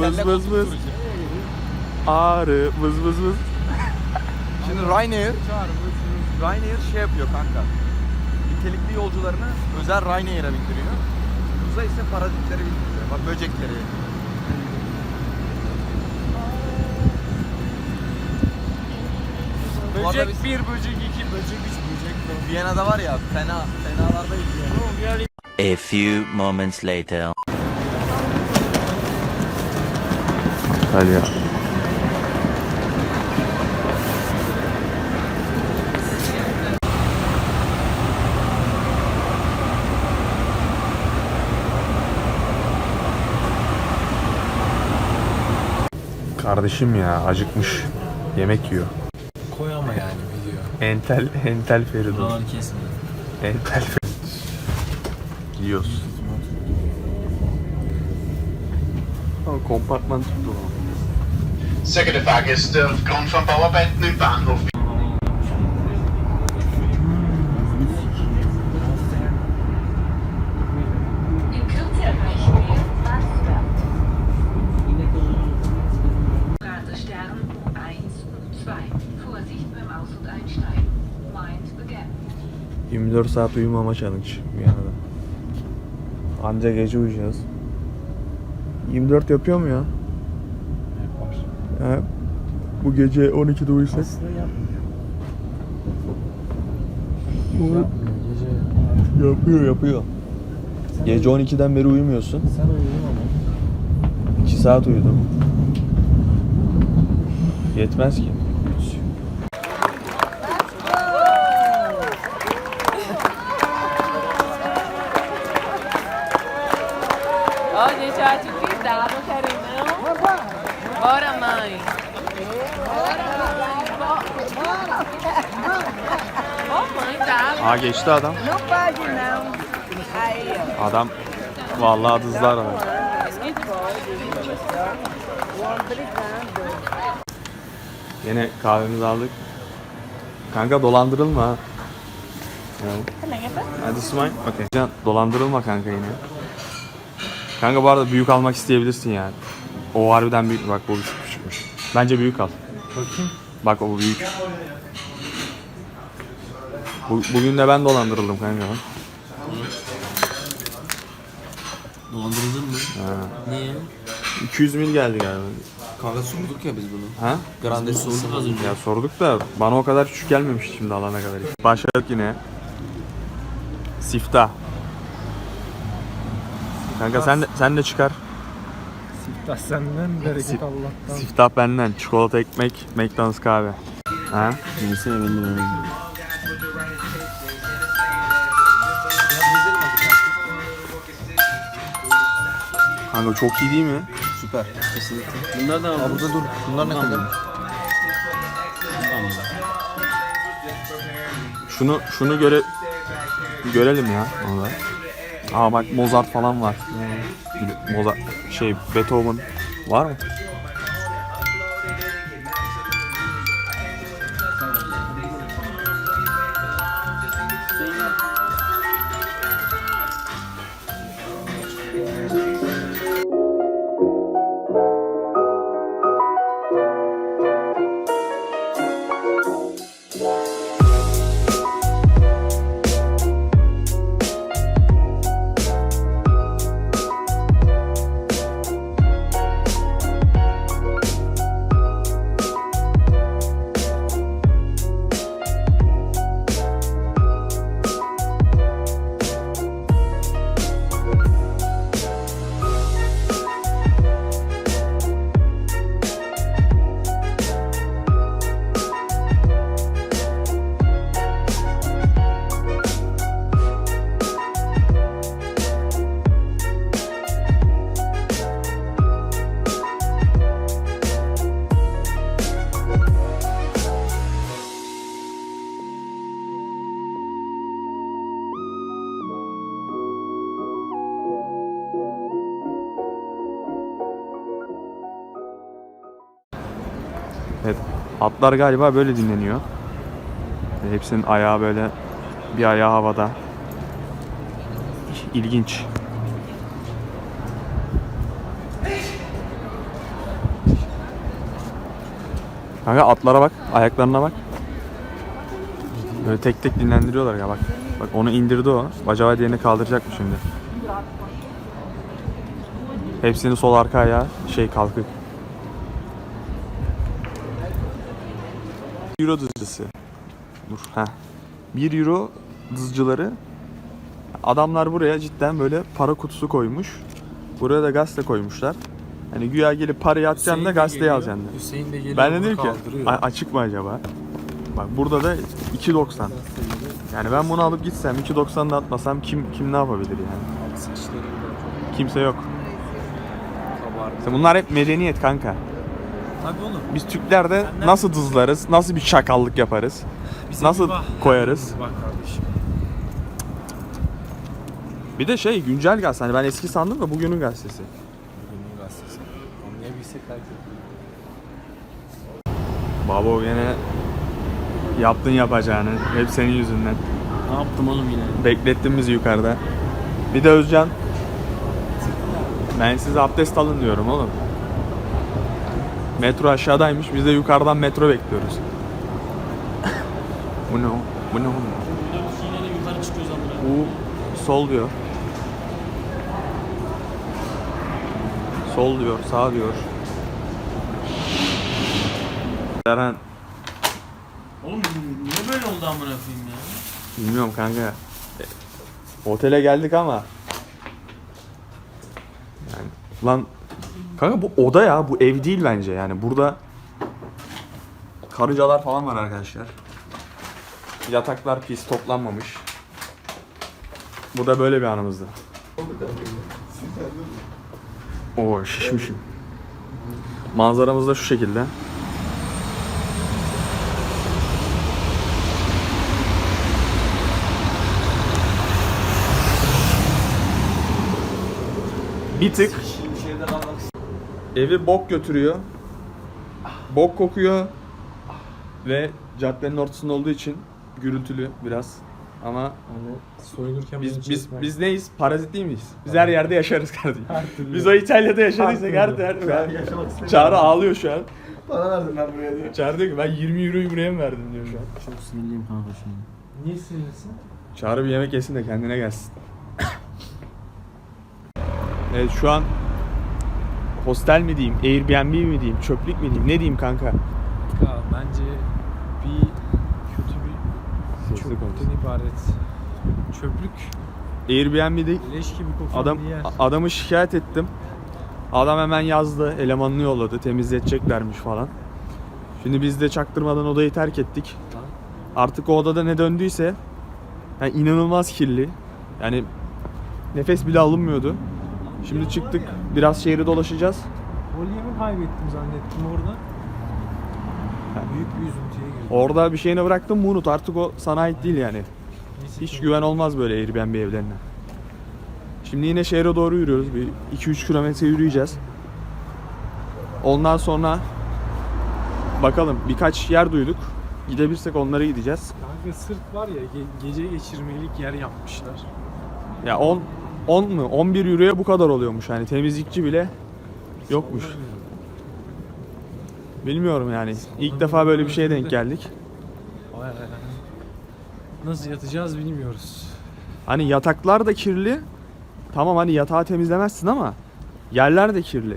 Vız vız vız. Ağrı vız vız vız. Şimdi Ryanair, Ryanair şey yapıyor kanka. Nitelikli yolcularını özel Ryanair'e bindiriyor. Uza ise parazitleri bindiriyor. Bak böcekleri. Arada biz- bir böcek iki böcek üç böcek dört. Viyana'da var ya fena, fenalardayız yani. A few moments later. Ya. Kardeşim ya acıkmış. Yemek yiyor. Koy ama yani video. Entel entel Feridun. Buraları kesme. Entel Feridun. Yiyoruz. Oh, kompartman tuttu. Sehr geehrte Fahrgäste, aufgrund von Bauarbeiten im Bahnhof In Kürze erreichen wir Mansfeld. Ladestern U1 und U2. Vorsicht beim Aus- und Einsteigen. Mind began. 24 saat uyumama challenge bir yana. Anca gece uyuyacağız. 24 yapıyor mu ya? Bu gece 12'de uyusak. Aslında yapmıyor. Yapmıyor. Gece Yapıyor yapıyor. Gece 12'den beri uyumuyorsun. sen uyudun ama. 2 saat uyudum. Yetmez ki. Aa geçti adam. Adam vallahi dızlar var. Yine kahvemizi aldık. Kanka dolandırılma ha. Hadi Smile. Can dolandırılma kanka yine. Kanka bu arada büyük almak isteyebilirsin yani. O harbiden büyük. Bak bu küçükmüş. Bence büyük al. Bakayım. Bak o büyük. Bu, bugün de ben dolandırıldım kanka. Dolandırıldın mı? Ha. Niye? 200 mil geldi galiba. Kanka sorduk ya biz bunu. Ha? Grande sorduk az önce. Ya sorduk da bana o kadar küçük gelmemiş şimdi alana kadar. Başladık yine. Sifta. Kanka sen de, sen de çıkar. Siftah senden, bereket Sif- Allah'tan. Siftah benden. Çikolata ekmek, McDonald's kahve. Ha? Neyse ben de Kanka çok iyi değil mi? Süper. Kesinlikle. Bunlardan al. Burada dur. Bunlar ne kadar? Şunu şunu göre görelim ya orada. Aa bak Mozart falan var. Mozart şey Beethoven var mı? Evet. Atlar galiba böyle dinleniyor. Ve hepsinin ayağı böyle bir ayağı havada. İlginç. Kanka atlara bak, ayaklarına bak. Böyle tek tek dinlendiriyorlar ya bak. Bak onu indirdi o. Acaba diğerini kaldıracak mı şimdi? Hepsinin sol arka ayağı şey kalkık. Euro dızcısı. Dur ha. 1 euro dızcıları. Adamlar buraya cidden böyle para kutusu koymuş. Buraya da gazete koymuşlar. Hani güya gelip parayı atacaksın da gazeteyi alacaksın da. Hüseyin de geliyor. Ben de bunu dedim ki kaldırıyor. "A- açık mı acaba? Bak burada da 2.90. Yani ben bunu alıp gitsem 2.90'da atmasam kim kim ne yapabilir yani? Kimse yok. kabardı. İşte bunlar hep medeniyet kanka. Tabii oğlum. Biz Türkler de nasıl dızlarız, nasıl bir çakallık yaparız, nasıl bir bak. koyarız. Bak kardeşim. Bir de şey güncel gazete. Hani ben eski sandım da bugünün gazetesi. Bugünün gazetesi. Anlayabilsek belki. Babo gene yaptın yapacağını. Hep senin yüzünden. Ne yaptım oğlum yine? Beklettin bizi yukarıda. Bir de Özcan. Ben size abdest alın diyorum oğlum. Metro aşağıdaymış. Biz de yukarıdan metro bekliyoruz. bu ne o? Bu ne oğlum? Yine de yukarı çıkıyoruz amına. Bu sol diyor. Sol diyor, sağ diyor. Eren, Oğlum niye böyle oldu amına koyayım ya? bilmiyorum kanka. E, Otele geldik ama. Yani lan kanka bu oda ya, bu ev değil bence yani. Burada karıncalar falan var arkadaşlar. Yataklar pis, toplanmamış. Bu da böyle bir anımızdı. Oo şişmişim. Manzaramız da şu şekilde. Bir tık evi bok götürüyor. Bok kokuyor. Ve caddenin ortasında olduğu için gürültülü biraz. Ama Hani soyunurken biz biz biz neyiz? Parazit değil miyiz? Biz her yerde yaşarız kardeşim. Her türlü. Biz o İtalya'da yaşadıysak her türlü. her Çağrı ağlıyor şu an. Bana verdin ben buraya diye. Çağrı diyor ki ben 20 euroyu buraya mı verdim diyor şu an. Çok sinirliyim kanka şu an. Niye sinirlisin? Çağrı bir yemek yesin de kendine gelsin. evet şu an hostel mi diyeyim, Airbnb mi diyeyim, çöplük mü diyeyim, ne diyeyim kanka? Ya bence bir kötü bir Sesli çöplükten ibaret. Çöplük Airbnb'de leş gibi kokan adam bir yer. adamı şikayet ettim. Adam hemen yazdı, elemanını yolladı, temizleteceklermiş falan. Şimdi biz de çaktırmadan odayı terk ettik. Artık o odada ne döndüyse yani inanılmaz kirli. Yani nefes bile alınmıyordu. Şimdi çıktık, biraz şehri dolaşacağız. Kolyemi kaybettim zannettim orada. Büyük bir üzüntüye girdim. Orada bir şeyini bıraktım mı unut artık o sana ait değil yani. Hiç güven olmaz böyle Airbnb evlerine. Şimdi yine şehre doğru yürüyoruz. Bir 2-3 kilometre yürüyeceğiz. Ondan sonra bakalım birkaç yer duyduk. Gidebilirsek onlara gideceğiz. Kanka sırf var ya ge- gece geçirmelik yer yapmışlar. Ya 10 10 mu 11 euroya bu kadar oluyormuş yani temizlikçi bile yokmuş. Bilmiyorum yani. İlk defa böyle bir şeye denk geldik. Nasıl yatacağız bilmiyoruz. Hani yataklar da kirli. Tamam hani yatağı temizlemezsin ama yerler de kirli.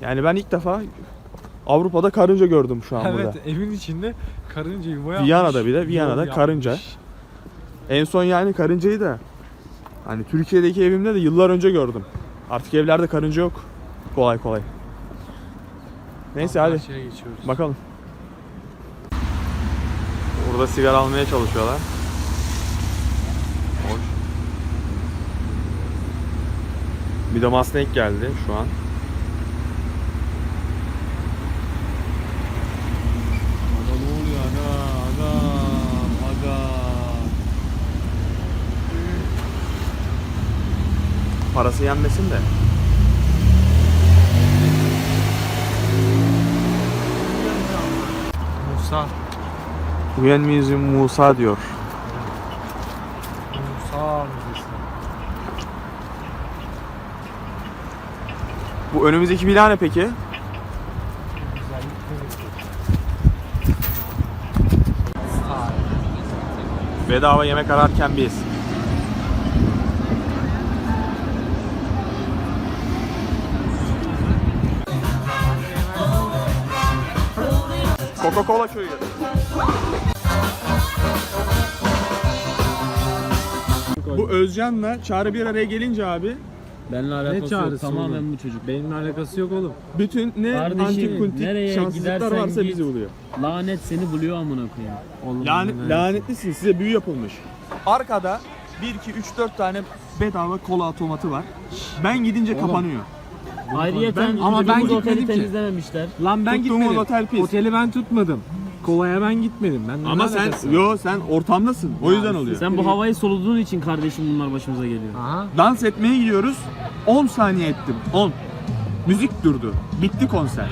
Yani ben ilk defa Avrupa'da karınca gördüm şu an evet burada. evin içinde karınca yuva yapmış. Viyana'da bir de, Viyana'da karınca. yapmış. En son yani karıncayı da hani Türkiye'deki evimde de yıllar önce gördüm. Artık evlerde karınca yok. Kolay kolay. Neyse hadi geçiyoruz. bakalım. Burada sigara almaya çalışıyorlar. Hoş. Bir de Mustang geldi şu an. parası yenmesin de. Musa. Uyan müziği Musa diyor. Musa müzesi. Bu önümüzdeki bina ne peki? Bedava yemek ararken biz. Coca-Cola köyü. Bu Özcan'la Çağrı bir araya gelince abi Benimle alakası yok. çağrısı Tamamen oğlum? bu çocuk. Benimle alakası yok oğlum. bütün ne Kardeşim, antik kuntik nereye şanssızlıklar gidersen varsa git. bizi buluyor. Lanet seni buluyor amına koyayım. Oğlum Lanet, lanetlisin size büyü yapılmış. Arkada 1 2 3 4 tane bedava kola otomatı var. Ben gidince kapanıyor. Ayrıyeten Ben- ama ben gitmedim temizlememişler. Lan ben Tuttuğumuz gitmedim. otel pis. Oteli ben tutmadım. Kovaya ben gitmedim. Ben Ama sen yo sen ortamdasın. O yüzden oluyor. Sen bu havayı soluduğun için kardeşim bunlar başımıza geliyor. Aha. Dans etmeye gidiyoruz. 10 saniye ettim. 10. Müzik durdu. Bitti konser.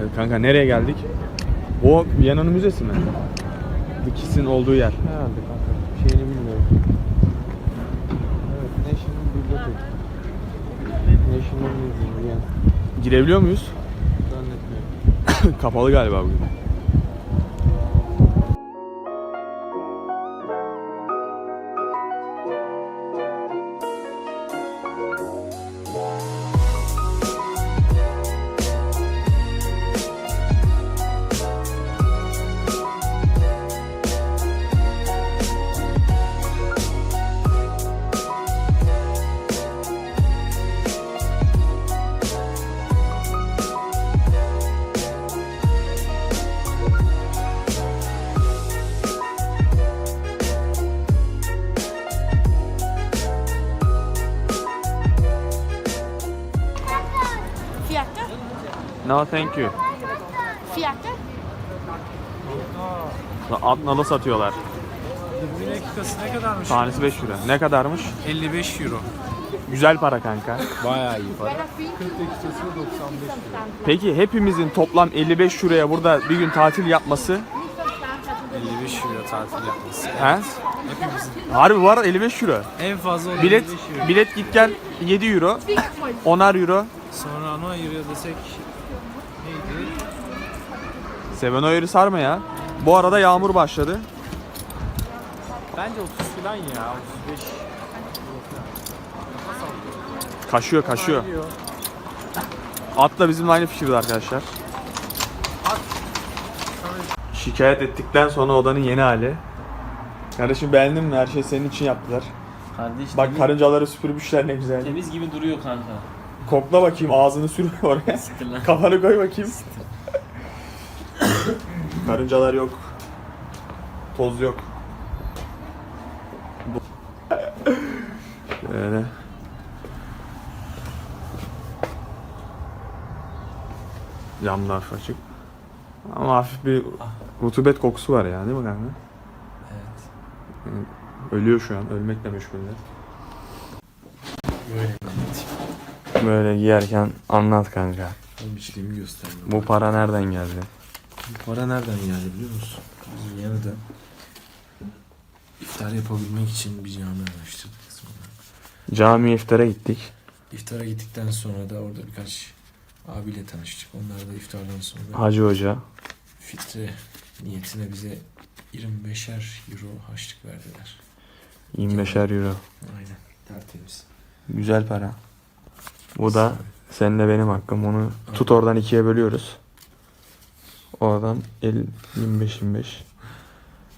Evet kanka nereye geldik? O Viyana'nın müzesi mi? Dikis'in olduğu yer. Herhalde kanka. Şeyini bilmiyorum. Evet, National Bibliotek. National Museum yani. Girebiliyor muyuz? Zannetmiyorum. Kapalı galiba bugün. No thank you. Fiyatı? At nalı satıyorlar. 20 dakikası ne kadarmış? Tanesi 5 lira. Ne kadarmış? 55 euro. Güzel para kanka. Bayağı iyi para. 40 dakikası 95 euro. Peki hepimizin toplam 55 liraya burada bir gün tatil yapması 55 euro tatil yapması. he? Harbi var 55 euro. En fazla olan Bilet 55 euro. bilet git gel 7 euro. 10'ar euro. Sonra ona euro desek neydi? Seven Oyer'i sarma ya. Bu arada yağmur başladı. Bence 30 falan ya. 35. Kaşıyor kaşıyor. At da bizimle aynı fikirde arkadaşlar. Şikayet ettikten sonra odanın yeni hali. Kardeşim beğendin mi? Her şey senin için yaptılar. Kardeş Bak temiz, karıncaları süpürmüşler ne güzel. temiz gibi duruyor kanka. Kokla bakayım ağzını sür oraya. Siktir lan. Kafanı koy bakayım. Karıncalar yok. Toz yok. Böyle. Camlar açık. Ama hafif bir rutubet kokusu var ya değil mi kanka? Evet. Ölüyor şu an. Ölmekle meşguller. Böyle giyerken anlat kanka. İçliğimi gösterdim. Bu para nereden geldi? Bu para nereden geldi biliyor musun? Viyana'da iftar yapabilmek için bir cami araştırdık sonra. Cami iftara gittik. İftara gittikten sonra da orada birkaç abiyle tanıştık. Onlar da iftardan sonra Hacı Hoca. fitre niyetine bize 25'er euro harçlık verdiler. 25'er euro. Aynen. Tertemiz. Güzel para. Bu da seninle benim hakkım. Onu tut oradan ikiye bölüyoruz. Oradan 50, 25 25.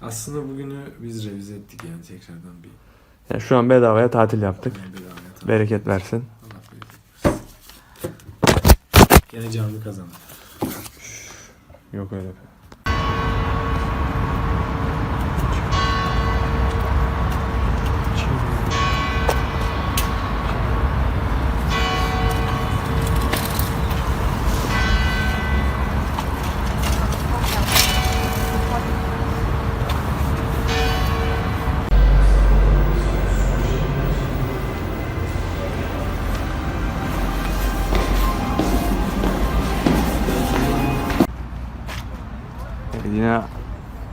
Aslında bugünü biz revize ettik yani tekrardan bir Yani şu an bedavaya tatil yaptık. bedavaya tamam. Bereket versin. Allah korusun. Gene cami kazandı. Yok öyle.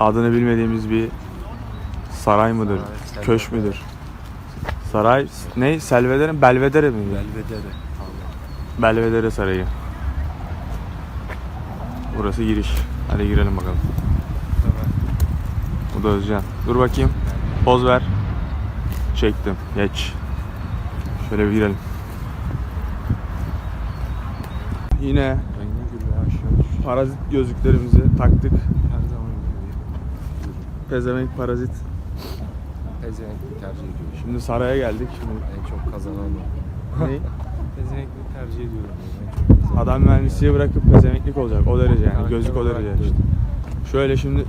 Adını bilmediğimiz bir saray mıdır? Köşk müdür? Saray ne? Selvedere mi? Belvedere mi? Belvedere. Belvedere Sarayı. Burası giriş. Hadi girelim bakalım. Bu da Özcan. Dur bakayım. Poz ver. Çektim. Geç. Şöyle bir girelim. Yine parazit gözlüklerimizi taktık. Pezevenk parazit. pezevenk tercih ediyor. Şimdi saraya geldik. Şimdi En çok kazanan o. ne? Pezevenkli tercih ediyorum. En çok kazanan. Adam mühendisliği bırakıp pezevenklik olacak. O derece yani. Karakter Gözlük o olarak derece da. işte. Şöyle şimdi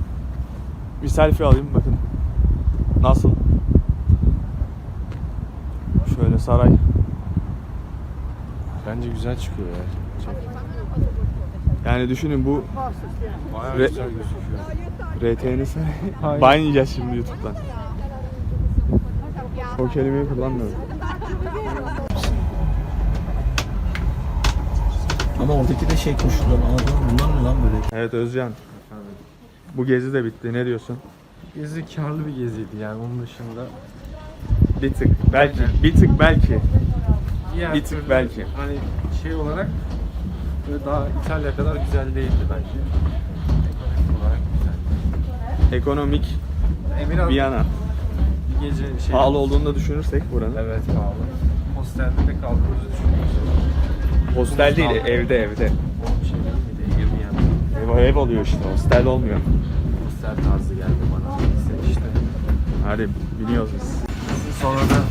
bir selfie alayım bakın. Nasıl? Şöyle saray. Bence güzel çıkıyor ya. Çok Yani düşünün bu bayağı güzel gözüküyor. Şimdi YouTube'dan. O kelimeyi kullanmıyorum. Ama oradaki de şey koşullar anladın mı? Bunlar ne lan böyle? Evet Özcan. Bu gezi de bitti. Ne diyorsun? Gezi karlı bir geziydi yani onun dışında. Bir tık. Belki. Bir tık belki. Diğer Bir tık türlü belki. Hani şey olarak böyle daha İtalya kadar güzel değildi bence. Ekonomik olarak güzel. Ekonomik Emirhan bir yana. bir gece şey... Pahalı olduğunu da düşünürsek buranın. Evet pahalı. Hostelde de kaldığımızı düşünüyoruz. Hostel değil, evde evde. Şey? Airbnb. Ev, ev oluyor işte, hostel olmuyor. Hostel tarzı geldi bana. İşte. Hadi biniyoruz biz. Sonra da